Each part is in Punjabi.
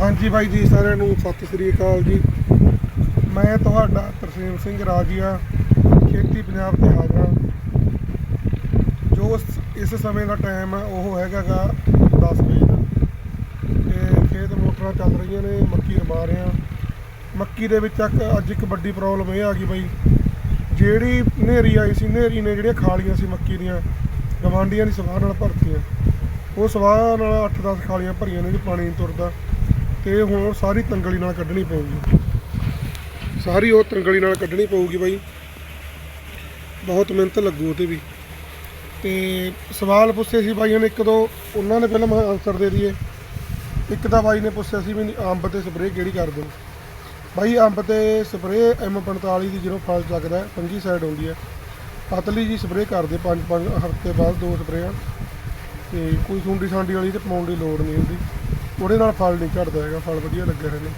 ਹਾਂਜੀ ਬਾਈ ਜੀ, ਸਾਰਿਆਂ ਨੂੰ ਸਤਿ ਸ੍ਰੀ ਅਕਾਲ ਜੀ। ਮੈਂ ਤੁਹਾਡਾ ਤਰਸੇਮ ਸਿੰਘ ਰਾਜੀਆ, ਖੇਤੀ ਪੰਜਾਬ ਤੇ ਹਾਜ਼ਰ ਜੋ ਇਸ ਸਮੇਂ ਦਾ ਟਾਈਮ ਹੈ ਉਹ ਹੈਗਾਗਾ 10 ਵਜੇ ਦਾ। ਤੇ ਖੇਤ ਮੋਟਰਾਂ ਚੱਲ ਰਹੀਆਂ ਨੇ, ਮੱਕੀ ਰਮਾ ਰਹੇ ਹਾਂ। ਮੱਕੀ ਦੇ ਵਿੱਚ ਅੱਜ ਇੱਕ ਵੱਡੀ ਪ੍ਰੋਬਲਮ ਇਹ ਆ ਗਈ ਬਾਈ। ਜਿਹੜੀ ਹਨੇਰੀ ਆਈ ਸੀ, ਹਨੇਰੀ ਨੇ ਜਿਹੜੀਆਂ ਖਾਲੀਆਂ ਸੀ ਮੱਕੀ ਦੀਆਂ, ਗਵਾਂਡੀਆਂ ਦੀ ਸਵਾਹ ਨਾਲ ਭਰਤੀਆਂ। ਉਹ ਸਵਾਹ ਨਾਲ 8-10 ਖਾਲੀਆਂ ਭਰੀਆਂ ਨੇ ਜੀ, ਪਾਣੀ ਨਹੀਂ ਤੁਰਦਾ। ਤੇ ਹੁਣ ਸਾਰੀ ਤੰਗਲੀ ਨਾਲ ਕੱਢਣੀ ਪਊਗੀ। ਸਾਰੀ ਉਹ ਤੰਗਲੀ ਨਾਲ ਕੱਢਣੀ ਪਊਗੀ ਬਾਈ। ਬਹੁਤ ਮਿਹਨਤ ਲੱਗੂ ਉਹਦੇ ਵੀ। ਤੇ ਸਵਾਲ ਪੁੱਛੇ ਸੀ ਬਾਈਆਂ ਨੇ ਇੱਕ ਦੋ ਉਹਨਾਂ ਨੇ ਪਹਿਲਾਂ ਮੈਂ ਆਨਸਰ ਦੇ ਦਈਏ। ਇੱਕ ਤਾਂ ਬਾਈ ਨੇ ਪੁੱਛਿਆ ਸੀ ਵੀ ਅੰਬ ਤੇ ਸਪਰੇਅ ਕਿਹੜੀ ਕਰਦੇ ਨੇ? ਬਾਈ, ਅੰਬ ਤੇ ਸਪਰੇਅ M45 ਦੀ ਜਦੋਂ ਫਲ ਚੱਕਦਾ ਫੰਗੀ ਸਾਈਡ ਹੁੰਦੀ ਹੈ। ਪਤਲੀ ਜੀ ਸਪਰੇਅ ਕਰਦੇ, ਪੰਜ ਪੰਜ ਹਫ਼ਤੇ ਬਾਅਦ ਦੋ ਸਪਰੇਆਂ। ਤੇ ਕੋਈ ਸੁੰਡੀ ਸਾਂਡੀ ਵਾਲੀ ਤੇ ਪਾਉਣ ਦੀ ਲੋੜ ਨਹੀਂ ਹੁੰਦੀ। ਉਹਦੇ ਨਾਲ ਫਲ ਨਹੀਂ ਝੜਦਾ ਹੈਗਾ, ਫਲ ਵਧੀਆ ਲੱਗੇ ਰਹੇ ਨੇ।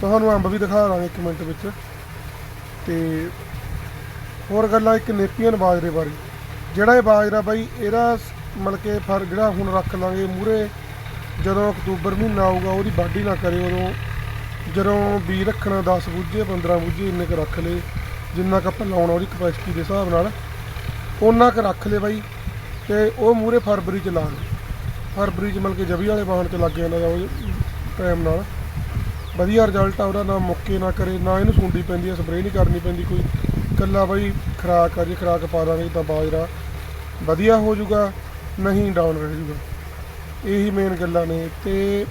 ਤੁਹਾਨੂੰ ਅੰਬ ਵੀ ਦਿਖਾ ਦਾਂਗੇ ਇੱਕ ਮਿੰਟ ਵਿੱਚ। ਤੇ ਹੋਰ ਗੱਲਾਂ ਇੱਕ ਨੇਪੀਅਨ ਬਾਜਰੇ ਬਾਰੇ। ਜਿਹੜਾ ਇਹ ਬਾਜਰਾ ਬਾਈ, ਇਹਦਾ ਮਤਲਬ ਕਿ ਫਰ ਜਿਹੜਾ ਹੁਣ ਰੱਖ ਲਾਂਗੇ ਮੂਰੇ ਜਦੋਂ ਅਕਤੂਬਰ ਮਹੀਨਾ ਆਊਗਾ, ਉਹਦੀ ਵਾਢੀ ਨਾ ਕਰੇ ਉਦੋਂ। ਜਦੋਂ ਬੀ ਰੱਖਣਾ 10 ਬੁੱਝੇ 15 ਬੁੱਝੇ, ਇੰਨੇ ਕੁ ਰੱਖ ਲਏ, ਜਿੰਨਾ ਕੁ ਆਪਾਂ ਲਾਉਣਾ ਉਹਦੀ ਕਪੈਸਿਟੀ ਦੇ ਹਿਸਾਬ ਨਾਲ ਉਹਨਾਂ ਕੁ ਰੱਖ ਲਏ ਬਾਈ, ਤੇ ਉਹ ਮੂਰੇ ਫਰਵਰੀ ਚ ਲਾ ਲਏ। ਫਰਵਰੀ ਚ ਮਤਲਬ ਕਿ ਜਵੀ ਵਾਲੇ ਵਾਹਣ 'ਤੇ ਲੱਗ ਜਾਂਦਾ ਗਾ ਉਹ ਟਾਈਮ ਨਾਲ। ਵਧੀਆ ਰਿਜ਼ਲਟ ਆ, ਉਹਦਾ ਨਾ ਮੁੱਕੇ ਨਾ ਕਰੇ, ਨਾ ਇਹਨੂੰ ਸੁੰਡੀ ਪੈਂਦੀ ਆ ਸਪਰੇਅ ਨਹੀਂ ਕਰਨੀ ਪੈਂਦੀ ਕੋਈ। ਕੱਲਾ ਬਈ ਖਰਾਕ ਆ ਜੇ, ਖਰਾਕ ਪਾ ਦਾਂਗੇ ਤਾਂ ਬਾਜਰਾ। ਵਧੀਆ ਹੋ ਜਾਊਗਾ, ਨਹੀਂ ਡਾਊਨ ਰਹਿ ਜਾਊਗਾ। ਇਹੀ ਮੇਨ ਗੱਲਾਂ ਨੇ ਤੇ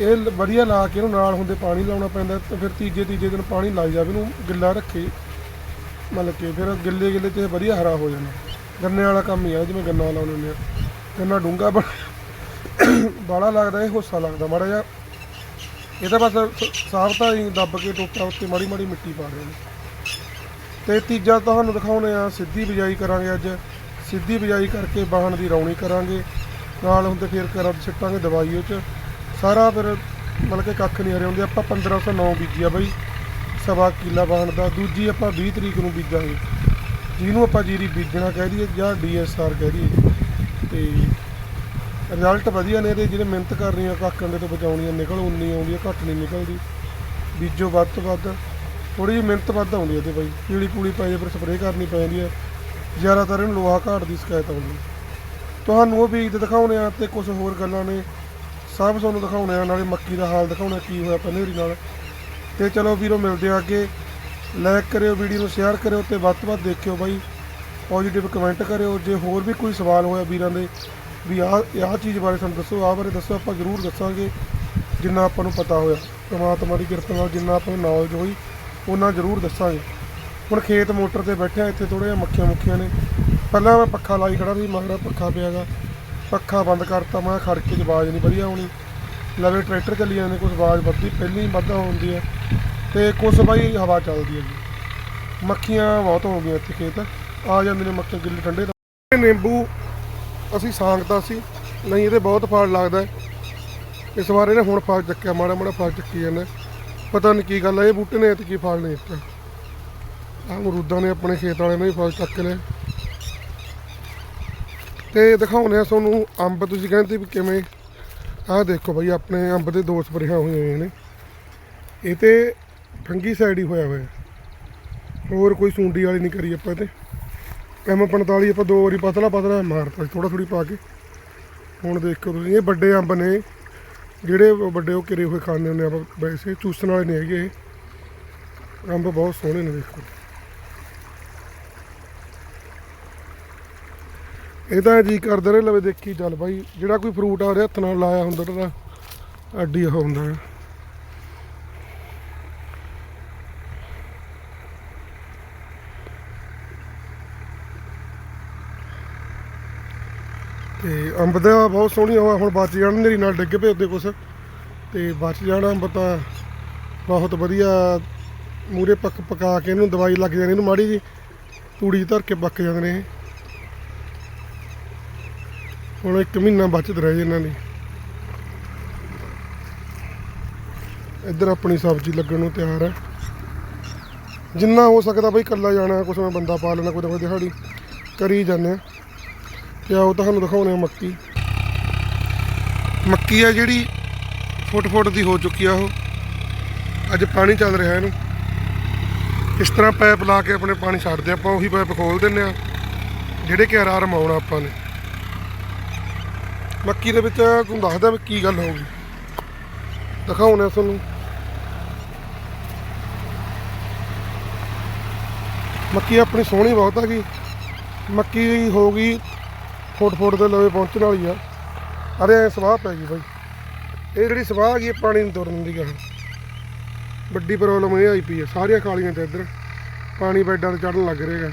ਇਹ ਵਧੀਆ ਲਾ ਕੇ ਇਹਨੂੰ ਨਾਲ ਹੁੰਦੇ ਪਾਣੀ ਲਾਉਣਾ ਪੈਂਦਾ, ਤੇ ਫਿਰ ਤੀਜੇ ਤੀਜੇ ਦਿਨ ਪਾਣੀ ਲਾਈ ਜਾਵੇ, ਇਹਨੂੰ ਗਿੱਲਾ ਰੱਖੇ। ਮਤਲਬ ਕਿ ਫਿਰ ਗਿੱਲੇ ਗਿੱਲੇ ਤੇ ਵਧੀਆ ਹਰਾ ਹੋ ਜਾਣਾ। ਗੰਨੇ ਵਾਲਾ ਕੰਮ ਹੀ ਆ, ਜਿਵੇਂ ਗੰਨਾ ਲਾਉਂਦੇ ਹੁੰਦੇ ਆ। ਇੰਨਾ ਡੂੰਗਾ ਬਾਲਾ ਲੱਗਦਾ, ਇਹ ਹੋਸਾ ਲੱਗਦਾ ਮਾੜਾ ਜਿਹਾ। ਇਹ ਤਾਂ ਬਸ ਸਾਫਤਾ ਹੀ ਦੱਬ ਕੇ ਟੋਟਾ ਉੱਤੇ ਮਾੜੀ ਮਾੜੀ ਮਿੱਟੀ ਪਾ ਰਹੇ ਨੇ। ਤੇ ਤੀਜਾ ਤੁਹਾਨੂੰ ਦਿਖਾਉਣੇ ਆ, ਸਿੱਧੀ ਬਿਜਾਈ ਕਰਾਂਗੇ ਅੱਜ। ਸਿੱਧੀ ਬਿਜਾਈ ਕਰਕੇ ਬਾਹਣ ਦੀ ਰੌਣੀ ਕਰਾਂਗੇ। ਨਾਲ ਹੁੰਦੇ ਫਿਰ ਕਰਾਂ ਸਿੱਟਾਂਗੇ ਦਵਾਈ ਉਹ ਚ। ਸਾਰਾ ਫਿਰ ਮਤਲਬ ਕਿ ਕੱਖ ਨਹੀਂ ਹਰੇ ਹੁੰਦੇ, ਆਪਾਂ 1509 ਬੀਜਿਆ ਬਈ। ਸਵਾ ਕਿੱਲਾ ਬਾਹਣ ਦਾ, ਦੂਜੀ ਆਪਾਂ 20 ਤਰੀਕ ਨੂੰ ਬੀਜਾਂਗੇ। ਜਿਹਨੂੰ ਆਪਾਂ ਜੀਰੀ ਬੀਜਣਾ ਕਹਿ ਦਈਏ ਜਾਂ ਡੀਐਸਆਰ ਕਹਿ ਦਈਏ। ਤੇ ਰਿਜ਼ਲਟ ਵਧੀਆ ਨੇ ਇਹਦੇ ਜਿਹੜੇ ਮਿਹਨਤ ਕਰ ਰਹੀਆਂ ਕੱਖ ਅੰਡੇ ਤੋਂ ਬਚਾਉਣੀਆਂ ਨਿਕਲ ਉਨੀ ਆਉਂਦੀ ਹੈ ਘੱਟ ਨਹੀਂ ਨਿਕਲਦੀ। ਬੀਜੋ ਵੱਧ ਤੋਂ ਵੱਧ ਥੋੜੀ ਜਿਹੀ ਮਿਹਨਤ ਵੱਧ ਆਉਂਦੀ ਹੈ ਤੇ ਬਾਈ। ਕੀੜੀ ਕੂੜੀ ਪੈ ਜੇ, ਫਿਰ ਸਪਰੇਅ ਕਰਨੀ ਪੈਂਦੀ ਹੈ ਜ਼ਿਆਦਾਤਰ ਇਹਨੂੰ ਲੋਹਾ ਘਾਟ ਦੀ ਸ਼ਿਕਾਇਤ ਆਉਂਦੀ। ਤੁਹਾਨੂੰ ਉਹ ਬੀਜ ਦਿਖਾਉਣੇ ਆ ਤੇ ਕੁਝ ਹੋਰ ਗੱਲਾਂ ਨੇ। ਸਭ ਤੁਹਾਨੂੰ ਦਿਖਾਉਣੇ ਆ, ਨਾਲੇ ਮੱਕੀ ਦਾ ਹਾਲ ਦਿਖਾਉਣਾ ਕੀ ਹੋਇਆ ਪਨੇਰੀ ਨਾਲ। ਤੇ ਚਲੋ ਵੀਰੋ, ਮਿਲਦੇ ਆ ਅੱਗੇ। ਲਾਈਕ ਕਰਿਓ ਵੀਡੀਓ ਨੂੰ ਸ਼ੇਅਰ ਕਰਿਓ ਤੇ ਵੱਧ ਤੋਂ ਵੱਧ ਦੇਖਿਓ ਬਾਈ। ਪੋਜ਼ਿਟਿਵ ਕਮੈਂਟ ਕਰਿਓ। ਜੇ ਹੋਰ ਵੀ ਕੋਈ ਸਵਾਲ ਹੋਇਆ ਵੀਰਾਂ ਦੇ, ਵੀ ਆਹ ਆਹ ਚੀਜ਼ ਬਾਰੇ ਸਾਨੂੰ ਦੱਸੋ, ਆਹ ਬਾਰੇ ਦੱਸੋ, ਆਪਾਂ ਜ਼ਰੂਰ ਦੱਸਾਂਗੇ, ਜਿੰਨਾ ਆਪਾਂ ਨੂੰ ਪਤਾ ਹੋਇਆ। ਪਰਮਾਤਮਾ ਦੀ ਕਿਰਪਾ ਨਾਲ ਜਿੰਨਾ ਆਪਾਂ ਨੂੰ ਨੌਲੇਜ ਹੋਈ ਉਹਨਾਂ ਜ਼ਰੂਰ ਦੱਸਾਂਗੇ। ਹੁਣ ਖੇਤ ਮੋਟਰ ਤੇ ਬੈਠਿਆ, ਇੱਥੇ ਥੋੜੇ ਜਿਹਾ ਮੱਖੀਆਂ ਮੁੱਖੀਆਂ ਨੇ। ਪਹਿਲਾਂ ਮੈਂ ਪੱਖਾ ਲਾਈ ਖੜਾ ਸੀ ਮਗਰ ਪੱਖਾ ਪਿਆਗਾ ਪੱਖਾ ਬੰਦ ਕਰਤਾ, ਮੈਂ ਖੜ 'ਚ ਆਵਾਜ਼ ਨਹੀਂ ਵਧੀਆ ਆਉਣੀ। ਲਵੇ ਟਰੈਕਟਰ ਚੱਲੀ ਜਾਂਦੇ ਕੁਝ ਆਵਾਜ਼ ਵੱਧਦੀ, ਪਹਿਲੀ ਵੱਧਾ ਹੁੰਦੀ ਹੈ। ਤੇ ਕੁਝ ਬਾਈ ਹਵਾ ਚੱਲਦੀ ਹੈ ਜੀ। ਮੱਖੀਆਂ ਬਹੁਤ ਹੋ ਗਈਆਂ ਇੱਥੇ ਖੇਤ। ਆ ਜਾਂਦੇ ਨੇ ਮੱਖੀਆਂ ਗਿੱਲੇ ਠੰਡੇ ਦਾ ਨਿੰਬੂ, ਅਸੀਂ ਸਾਂਗਤਾ ਸੀ, ਨਹੀਂ, ਇਹਦੇ ਬਹੁਤ ਫਲ ਲੱਗਦਾ ਇਸ ਵਾਰ ਇਹਨੇ ਹੁਣ ਫਲ ਚੱਕਿਆ, ਮਾੜਾ ਮਾੜਾ ਫਲ ਚੱਕੀ ਜਾਂਦਾ। ਪਤਾ ਨਹੀਂ ਕੀ ਗੱਲ ਹੈ ਇਹ ਬੂਟੇ ਨੇ ਤੇ ਕੀ ਫਲ ਨੇ ਇੱਥੇ ਆਹ ਅਮਰੂਦਾਂ ਨੇ ਆਪਣੇ ਖੇਤ ਵਾਲਿਆਂ ਨੇ ਵੀ ਫਲ ਚੱਕ ਲਏ। ਤੇ ਦਿਖਾਉਨੇ ਆ ਤੁਹਾਨੂੰ ਅੰਬ, ਤੁਸੀਂ ਕਹਿੰਦੇ ਵੀ ਕਿਵੇਂ। ਆਹ ਦੇਖੋ ਬਈ, ਆਪਣੇ ਅੰਬ ਦੇ ਦੋ ਸਪਰੇਹਾਂ ਹੋਈਆਂ ਹੋਈਆਂ ਨੇ। ਇਹ ਤੇ ਫੰਗੀ ਸਾਈਡ ਹੀ ਹੋਇਆ ਹੋਇਆ। ਹੋਰ ਕੋਈ ਸੁੰਡੀ ਵਾਲੀ ਨਹੀਂ ਕਰੀ ਆਪਾਂ ਤੇ ਐਮ 45 ਆਪਾਂ ਦੋ ਵਾਰੀ ਪਤਲਾ ਪਤਲਾ ਮਾਰਤਾ ਥੋੜਾ ਥੋੜੀ ਪਾ ਕੇ। ਹੁਣ ਦੇਖੋ ਤੁਸੀਂ, ਇਹ ਵੱਡੇ ਅੰਬ ਨੇ। ਜਿਹੜੇ ਵੱਡੇ ਉਹ ਕਿਰੇ ਹੋਏ ਖਾਂਦੇ ਹੁੰਦੇ ਆਪਾਂ, ਵੈਸੇ ਚੂਸਣ ਵਾਲੇ ਨਹੀਂ ਹੈਗੇ ਇਹ। ਅੰਬ ਬਹੁਤ ਸੋਹਣੇ ਨੇ ਦੇਖੋ। ਇਹ ਤਾਂ ਜੀ ਕਰਦੇ ਰਹੇ ਲਵੇ ਦੇਖੀ ਚੱਲ ਬਾਈ, ਜਿਹੜਾ ਕੋਈ ਫਰੂਟ ਆ ਉਹਦੇ ਹੱਥ ਨਾਲ ਲਾਇਆ ਹੁੰਦਾ ਤਾਂ ਅੱਡੀ ਉਹ ਹੁੰਦਾ ਹੈ ਤੇ ਅੰਬ ਦਾ ਬਹੁਤ ਸੋਹਣੀ ਹਵਾ ਹੁਣ ਬਚ ਜਾਣ ਨੇਰੀ ਨਾਲ ਡਿੱਗ ਪਏ ਉੱਤੇ ਕੁਛ। ਤੇ ਬਚ ਜਾਣਾ ਅੰਬ ਤਾਂ ਬਹੁਤ ਵਧੀਆ। ਮੂਰੇ ਪੱਕ ਪਕਾ ਕੇ ਇਹਨੂੰ ਦਵਾਈ ਲੱਗ ਜਾਣੀ ਇਹਨੂੰ ਮਾੜੀ ਜੀ। ਤੂੜੀ ਧਰ ਕੇ ਪੱਕ ਜਾਂਦੇ ਨੇ ਹੁਣ ਇੱਕ ਮਹੀਨਾ ਬਚਤ ਰਹਿ ਜੇ ਇਹਨਾਂ ਦੀ। ਇੱਧਰ ਆਪਣੀ ਸਬਜ਼ੀ ਲੱਗਣ ਨੂੰ ਤਿਆਰ ਹੈ ਜਿੰਨਾ ਹੋ ਸਕਦਾ ਬਈ ਇਕੱਲਾ ਜਾਣਾ, ਕੁਛ ਮੈਂ ਬੰਦਾ ਪਾ ਲੈਣਾ, ਕੋਈ ਨਾ ਕੋਈ ਦਿਹਾੜੀ ਕਰੀ ਜਾਂਦੇ ਆ। ਤੇ ਆਓ ਤੁਹਾਨੂੰ ਦਿਖਾਉਣੇ ਆ ਮੱਕੀ। ਮੱਕੀ ਆ ਜਿਹੜੀ ਫੁੱਟ ਫੁੱਟ ਦੀ ਹੋ ਚੁੱਕੀ ਆ ਉਹ। ਅੱਜ ਪਾਣੀ ਚੱਲ ਰਿਹਾ ਇਹਨੂੰ। ਇਸ ਤਰ੍ਹਾਂ ਪਾਈਪ ਲਾ ਕੇ ਆਪਣੇ ਪਾਣੀ ਛੱਡਦੇ ਆਪਾਂ ਉਹੀ ਪਾਈਪ ਖੋਲ ਦਿੰਦੇ ਆ ਜਿਹੜੇ ਕਿ ਆਰਾਮ ਆਉਣਾ ਆਪਾਂ ਨੇ। ਮੱਕੀ ਦੇ ਵਿੱਚ ਤੁਹਾਨੂੰ ਦੱਸਦਾ ਵੀ ਕੀ ਗੱਲ ਹੋਊਗੀ ਦਿਖਾਉਣਾ ਤੁਹਾਨੂੰ। ਮੱਕੀ ਆਪਣੀ ਸੋਹਣੀ ਬਹੁਤ ਆ ਗਈ। ਮੱਕੀ ਹੋ ਗਈ ਫੁੱਟ ਫੁੱਟ ਦੇ ਲਵੇ ਪਹੁੰਚਣ ਵਾਲੀ ਆ। ਅਰੇ ਐਂ ਸਵਾਹ ਪੈ ਗਈ ਬਾਈ। ਇਹ ਜਿਹੜੀ ਸਵਾਹ ਹੈਗੀ ਇਹ ਪਾਣੀ ਨੂੰ ਤੁਰਨ ਦੀ ਗੱਲ ਵੱਡੀ ਪ੍ਰੋਬਲਮ ਇਹ ਆਈ ਪਈ ਆ, ਸਾਰੀਆਂ ਖਾਲੀਆਂ ਤੇ ਇੱਧਰ। ਪਾਣੀ ਬੈਡਾਂ ਤੇ ਚੜਨ ਲੱਗ ਰਿਹਾ ਹੈਗਾ।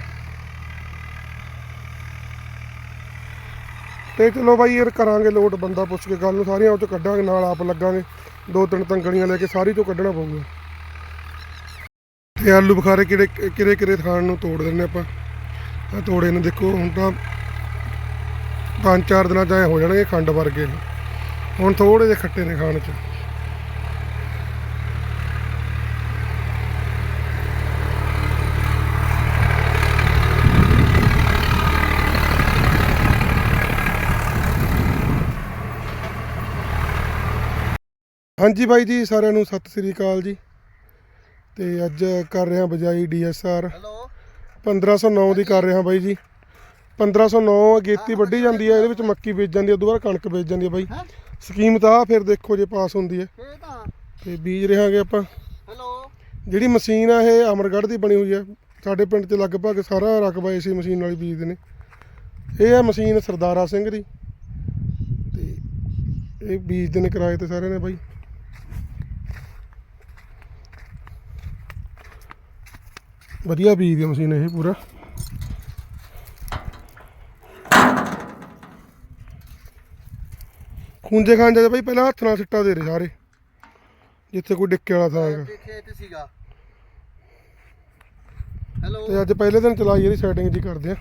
ਤੇ ਚਲੋ ਬਾਈ ਯਾਰ ਕਰਾਂਗੇ ਲੋਟ, ਬੰਦਾ ਪੁੱਛ ਕੇ ਗੱਲ ਨੂੰ ਸਾਰੀਆਂ ਉਹ ਚ ਕੱਢਾਂਗੇ, ਨਾਲ ਆਪ ਲੱਗਾਂਗੇ। ਦੋ ਤਿੰਨ ਤੰਗੜੀਆਂ ਲੈ ਕੇ ਸਾਰੀ ਤੋਂ ਕੱਢਣਾ ਪਊਗਾ। ਤੇ ਆਲੂ ਬੁਖਾਰੇ ਕਿਹੜੇ ਕਿਹੜੇ ਕਿਹੜੇ ਥਾਣ ਨੂੰ ਤੋੜ ਦਿੰਨੇ ਆਪਾਂ? ਆ ਤੋੜੇ ਨੇ ਦੇਖੋ, ਹੁਣ ਤਾਂ ਪੰਜ ਚਾਰ ਦਿਨਾਂ ਚ ਐਂ ਹੋ ਜਾਣਗੇ ਖੰਡ ਵਰਗੇ। ਹੁਣ ਥੋੜੇ ਜਿਹੇ ਖੱਟੇ ਨੇ ਖਾਣ ਚ। ਹਾਂਜੀ ਬਾਈ ਜੀ ਸਾਰਿਆਂ ਨੂੰ ਸਤਿ ਸ੍ਰੀ ਅਕਾਲ ਜੀ। ਤੇ ਅੱਜ ਕਰ ਰਿਹਾ ਬਜਾਈ ਡੀਐਸਆਰ ਹੈਲੋ। 1509 ਦੀ ਕਰ ਰਿਹਾ ਬਾਈ ਜੀ। 1509 ਅਗੇਤੀ ਵੱਢੀ ਜਾਂਦੀ ਹੈ ਇਹਦੇ ਵਿੱਚ ਮੱਕੀ ਬੀਜ ਜਾਂਦੀ ਹੈ ਉਦੋਂ ਬਾਅਦ ਕਣਕ ਬੀਜ ਜਾਂਦੀ ਹੈ ਬਾਈ। ਹੈਂ? ਸਕੀਮ ਤਾਂ ਆ ਫਿਰ ਦੇਖੋ ਜੇ ਪਾਸ ਹੁੰਦੀ ਹੈ। ਇਹ ਤਾਂ ਤੇ ਬੀਜ ਰਹਾਂਗੇ ਆਪਾਂ। ਹੈਲੋ? ਜਿਹੜੀ ਮਸ਼ੀਨ ਆ ਇਹ ਅਮਰਗੜ੍ਹ ਦੀ ਬਣੀ ਹੋਈ ਹੈ। ਸਾਡੇ ਪਿੰਡ 'ਚ ਲਗਭਗ ਸਾਰਾ ਰਕਬਾ ਇਸੇ ਮਸ਼ੀਨ ਨਾਲ ਹੀ ਬੀਜਦੇ ਨੇ। ਇਹ ਹੈ ਮਸ਼ੀਨ ਸਰਦਾਰਾ ਸਿੰਘ ਦੀ। ਤੇ ਇਹ ਬੀਜਦੇ ਨੇ ਕਿਰਾਏ ਤੇ ਸਾਰਿਆਂ ਨੇ ਬਾਈ। ਵਧੀਆ ਬੀਜਦੀ ਆ ਮਸ਼ੀਨ ਇਹ ਪੂਰਾ। ਖੁੰਝੇ ਖਾਂਜੇ ਦੇ ਬਾਈ ਪਹਿਲਾਂ ਹੱਥ ਨਾਲ ਸਿੱਟਾ ਦੇ ਰਹੇ ਸਾਰੇ। ਜਿੱਥੇ ਕੋਈ ਡਿੱਕੇ ਵਾਲਾ ਥਾਂ ਹੈਗਾ ਤੇ ਖੇਤ ਸੀਗਾ। ਹੈਲੋ ਤੇ ਅੱਜ ਪਹਿਲੇ ਦਿਨ ਚਲਾਈ ਇਹਦੀ ਸੈਟਿੰਗ ਜੀ ਕਰਦੇ ਆ।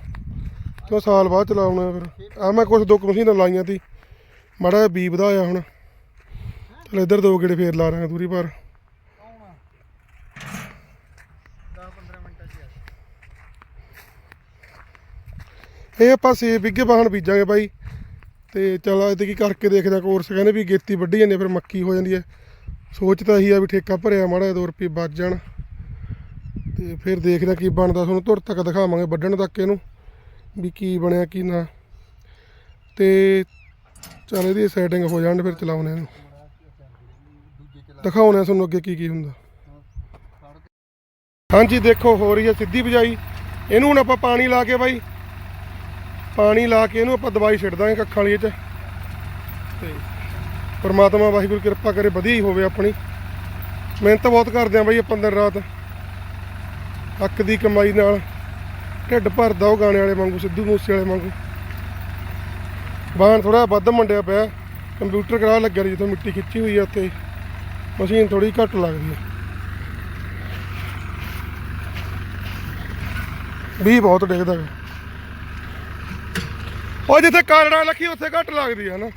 ਕਿਉਂ ਸਾਲ ਬਾਅਦ ਚਲਾਉਣਾ ਫਿਰ। ਆ ਮੈਂ ਕੁਝ ਦੋ ਮਸ਼ੀਨਾਂ ਲਾਈਆਂ ਤੀ। ਮਾੜਾ ਬੀ ਵਧਾਇਆ ਹੁਣ। ਚਲ ਇੱਧਰ ਦੋ ਗੇੜੇ ਫੇਰ ਲਾ ਰਹੇ ਦੂਰੀ ਪਰ। 10 15 ਮਿੰਟਾਂ ਚ ਆ ਇਹ ਆਪਾਂ ਸੇ ਬਿੱਗੇ ਬਾਹਣ ਬੀਜਾਂਗੇ ਬਾਈ। ਤੇ ਚਲ ਇਹਦੇ ਕੀ ਕਰਕੇ ਦੇਖਦੇ ਆ ਕੋਰਸ ਕਹਿੰਦੇ ਵੀ ਗੇਤੀ ਵੱਢੀ ਜਾਂਦੀ ਆ, ਫਿਰ ਮੱਕੀ ਹੋ ਜਾਂਦੀ ਹੈ ਸੋਚ ਤਾਂ ਇਹੀ ਆ ਵੀ ਠੇਕਾ ਭਰਿਆ ਮਾੜਾ ਜਿਹਾ 2 ਰੁਪਏ ਬਚ ਜਾਣ। ਤੇ ਫਿਰ ਦੇਖਦੇ ਆ ਕੀ ਬਣਦਾ ਤੁਹਾਨੂੰ ਧੁਰ ਤੱਕ ਦਿਖਾਵਾਂਗੇ ਵੱਢਣ ਤੱਕ ਇਹਨੂੰ ਵੀ ਕੀ ਬਣਿਆ ਕੀ ਨਾ। ਤੇ ਚਲ ਇਹਦੀ ਸੈਟਿੰਗ ਹੋ ਜਾਣ ਫਿਰ ਚਲਾਉਣੇ ਇਹਨੂੰ। ਦਿਖਾਉਣੇ ਆ ਤੁਹਾਨੂੰ ਅੱਗੇ ਕੀ ਕੀ ਹੁੰਦਾ। ਹਾਂਜੀ ਦੇਖੋ ਹੋ ਰਹੀ ਹੈ ਸਿੱਧੀ ਬਜਾਈ। ਇਹਨੂੰ ਹੁਣ ਆਪਾਂ ਪਾਣੀ ਲਾ ਕੇ ਬਾਈ ਪਾਣੀ ਲਾ ਕੇ ਇਹਨੂੰ ਆਪਾਂ ਦਵਾਈ ਛਿੜ ਦਾਂਗੇ ਕੱਖਾਂ ਵਾਲੀ ਚ। ਤੇ ਪਰਮਾਤਮਾ ਵਾਹਿਗੁਰੂ ਕਿਰਪਾ ਕਰੇ ਵਧੀਆ ਹੀ ਹੋਵੇ ਆਪਣੀ। ਮਿਹਨਤ ਬਹੁਤ ਕਰਦੇ ਆਂ ਬਾਈ ਆਪਾਂ ਦਿਨ ਰਾਤ। ਹੱਕ ਦੀ ਕਮਾਈ ਨਾਲ। ਢਿੱਡ ਭਰਦਾ ਉਹ ਗਾਣੇ ਵਾਲੇ ਵਾਂਗੂ, ਸਿੱਧੂ ਮੂਸੇ ਵਾਲੇ ਵਾਂਗੂ। ਬਾਹਨ ਥੋੜਾ ਵੱਧ ਮੰਡਿਆ ਪਿਆ। ਕੰਪਿਊਟਰ ਕਰਾ ਲੱਗਿਆ ਜਿੱਥੇ ਮਿੱਟੀ ਖਿੱਚੀ ਹੋਈ ਆ ਉੱਥੇ। ਮਸ਼ੀਨ ਥੋੜੀ ਘੱਟ ਲੱਗਦੀ ਹੈ ਵੀ ਬਹੁਤ ਡਿੱਗਦਾ ਹੈ ਉਹ ਜਿੱਥੇ ਕਾਲੜਾ ਲੱਖੀ ਉੱਥੇ ਘੱਟ ਲੱਗਦੀ ਹੈ ਨਾ।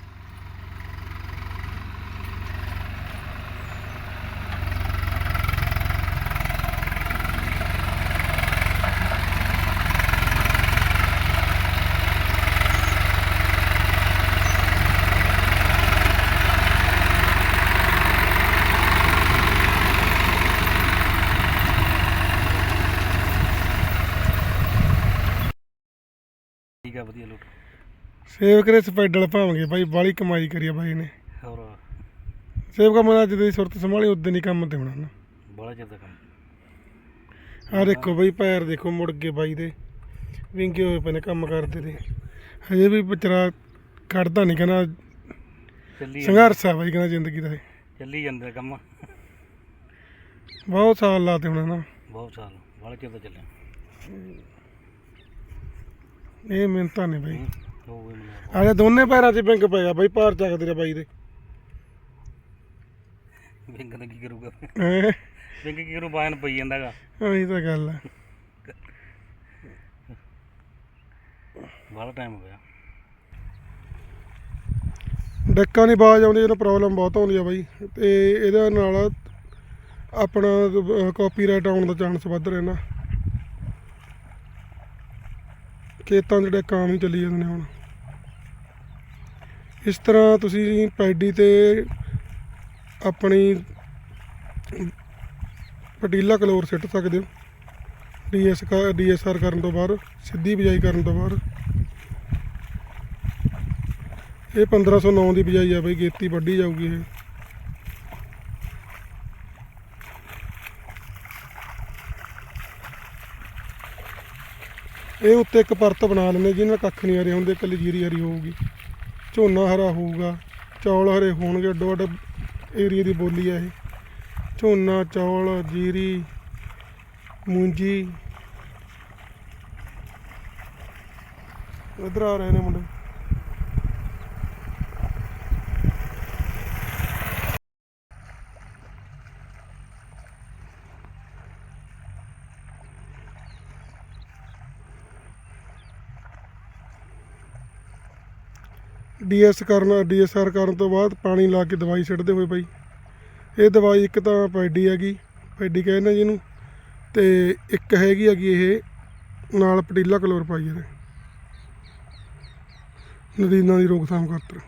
ਠੀਕ ਆ ਵਧੀਆ ਲੋਟ। ਸੇਵ ਕਰੇ ਸਪੈਡਲ ਭਾਵਾਂਗੇ ਬਾਈ ਬਾਲੀ ਕਮਾਈ ਕਰੀ ਆ ਬਾਈ ਨੇ। ਹੋਰ। ਸੇਵ ਕਾ ਮਨਾ ਜਦੋਂ ਦੀ ਸੁਰਤ ਸੰਭਾਲੀ ਉਦੋਂ ਨਹੀਂ ਕੰਮ ਤੇ ਹੋਣਾ ਨਾ। ਬੜਾ ਚਿਰ ਦਾ ਕੰਮ। ਆ ਦੇਖੋ ਬਾਈ ਪੈਰ ਦੇਖੋ ਮੁੜ ਗਏ ਬਾਈ ਦੇ। ਵਿੰਗੇ ਹੋਏ ਪਏ ਨੇ ਕੰਮ ਕਰਦੇ ਤੇ। ਹਜੇ ਵੀ ਵਿਚਾਰਾ ਕੱਢਦਾ ਨਹੀਂ ਕਹਿੰਦਾ ਚੱਲੀ ਜਾਂਦਾ- ਸੰਘਰਸ਼ ਆ ਬਾਈ ਕਹਿੰਦਾ ਜ਼ਿੰਦਗੀ ਦਾ ਇਹ। ਚੱਲੀ ਜਾਂਦਾ ਕੰਮ। ਬਹੁਤ ਸਾਲ ਲਾਤੇ ਹੁਣ ਨਾ। ਬਹੁਤ ਸਾਲ ਬੜਾ ਚਿਰ ਦਾ ਚੱਲਿਆ। ਇਹ ਮਿਹਨਤਾਂ ਨੇ ਬਾਈ। ਹੂੰ, ਹੋ ਗਏ ਮੈਨੂੰ ਦੋਨੇ ਪੈਰਾਂ 'ਚ ਵਿੰਗ ਪੈ ਗਿਆ ਬਾਈ ਪਾਰ ਚੱਕਦੇ ਰਿਹਾ ਬਾਈ ਦੇ। ਵਿੰਗ ਦਾ ਕੀ ਕਰੂਗਾ? ਹੈਂ? ਵਿੰਗ ਕੀ ਕਰੂ ਬਾਹਨ ਪਈ ਜਾਂਦਾਗਾ। ਉਹੀ ਤਾਂ ਗੱਲ ਆ। ਬੜਾ ਟਾਈਮ ਹੋ ਗਿਆ। ਡੱਕਾਂ ਦੀ ਆਵਾਜ਼ ਆਉਂਦੀ ਇਹਨੂੰ ਪ੍ਰੋਬਲਮ ਬਹੁਤ ਆਉਂਦੀ ਆ ਬਾਈ। ਤੇ ਇਹਦੇ ਨਾਲ ਆਪਣਾ ਕਾਪੀਰਾਈਟ ਆਉਣ ਦਾ ਚਾਂਸ ਵੱਧ ਰਹਿਣਾ ਖੇਤਾਂ 'ਚ ਡੱਕਾਂ ਆਮ ਹੀ ਚੱਲੀ ਜਾਂਦੇ ਨੇ ਹੁਣ। ਇਸ ਤਰ੍ਹਾਂ ਤੁਸੀਂ ਪੈਡੀ ਤੇ ਆਪਣੀ ਪਟੀਲਾ ਕਲੋਰ ਸਿੱਟ ਸਕਦੇ ਹੋ। ਡੀਐਸ ਡੀਐਸਆਰ ਕਰਨ ਤੋਂ ਬਾਅਦ, ਸਿੱਧੀ ਬਿਜਾਈ ਕਰਨ ਤੋਂ ਬਾਅਦ। ਇਹ 1509 ਦੀ ਬਿਜਾਈ ਆ ਬਈ, ਗੇਤੀ ਵੱਢੀ ਜਾਊਗੀ ਇਹ। ਇਹ ਉੱਤੇ ਇੱਕ ਪਰਤ ਬਣਾ ਲੈਂਦੇ ਜਿਹਨਾਂ ਕੱਖ ਨਹੀਂ ਆ ਰਿਹਾ ਹੁੰਦੇ ਇਕੱਲੀ ਜੀਰੀ ਹਰੀ ਹੋਊਗੀ। ਝੋਨਾ ਹਰਾ ਹੋਊਗਾ, ਚੌਲ ਹਰੇ ਹੋਣਗੇ ਅੱਡੋ ਅੱਡ ਏਰੀਆ ਦੀ ਬੋਲੀ ਆ ਇਹ। ਝੋਨਾ, ਚੌਲ, ਜੀਰੀ, ਮੂੰਜੀ। ਇਧਰ ਆ ਰਹੇ ਨੇ ਮੁੰਡੇ। ਡੀਐਸ ਕਰਨ, ਡੀਐਸਆਰ ਕਰਨ ਤੋਂ ਬਾਅਦ ਪਾਣੀ ਲਾ ਕੇ ਦਵਾਈ ਛੱਡਦੇ ਹੋਏ ਬਾਈ। ਇਹ ਦਵਾਈ ਇੱਕ ਤਾਂ ਪੈਡੀ ਹੈਗੀ, ਪੈਡੀ ਕਹਿੰਦੇ ਜਿਹਨੂੰ ਤੇ ਇੱਕ ਹੈਗੀ ਹੈਗੀ ਇਹ, ਨਾਲ ਪਟੀਲਾ ਕਲੋਰ ਪਾਈ ਨਦੀਨਾਂ ਦੀ ਰੋਕਥਾਮ ਖਾਤਰ।